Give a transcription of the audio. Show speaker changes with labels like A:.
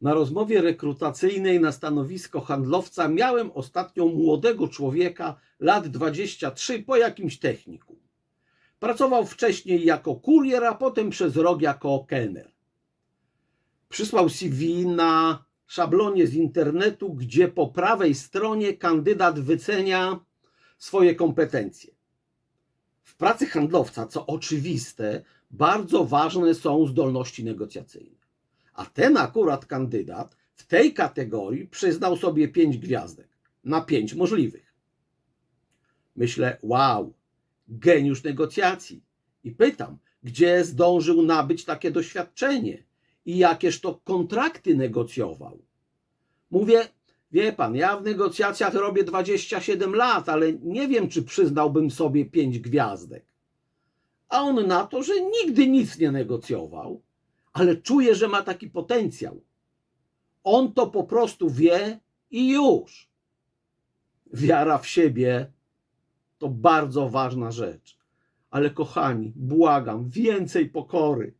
A: Na rozmowie rekrutacyjnej na stanowisko handlowca miałem ostatnio młodego człowieka, lat 23, po jakimś technikum. Pracował wcześniej jako kurier, a potem przez rok jako kelner. Przysłał CV na szablonie z internetu, gdzie po prawej stronie kandydat wycenia swoje kompetencje. W pracy handlowca, co oczywiste, bardzo ważne są zdolności negocjacyjne. A ten akurat kandydat w tej kategorii przyznał sobie pięć gwiazdek na pięć możliwych. Myślę, wow, geniusz negocjacji. I pytam, gdzie zdążył nabyć takie doświadczenie i jakież to kontrakty negocjował. Mówię, wie pan, ja w negocjacjach robię 27 lat, ale nie wiem, czy przyznałbym sobie pięć gwiazdek. A on na to, że nigdy nic nie negocjował, ale czuje, że ma taki potencjał. On to po prostu wie i już. Wiara w siebie to bardzo ważna rzecz. Ale kochani, błagam, więcej pokory.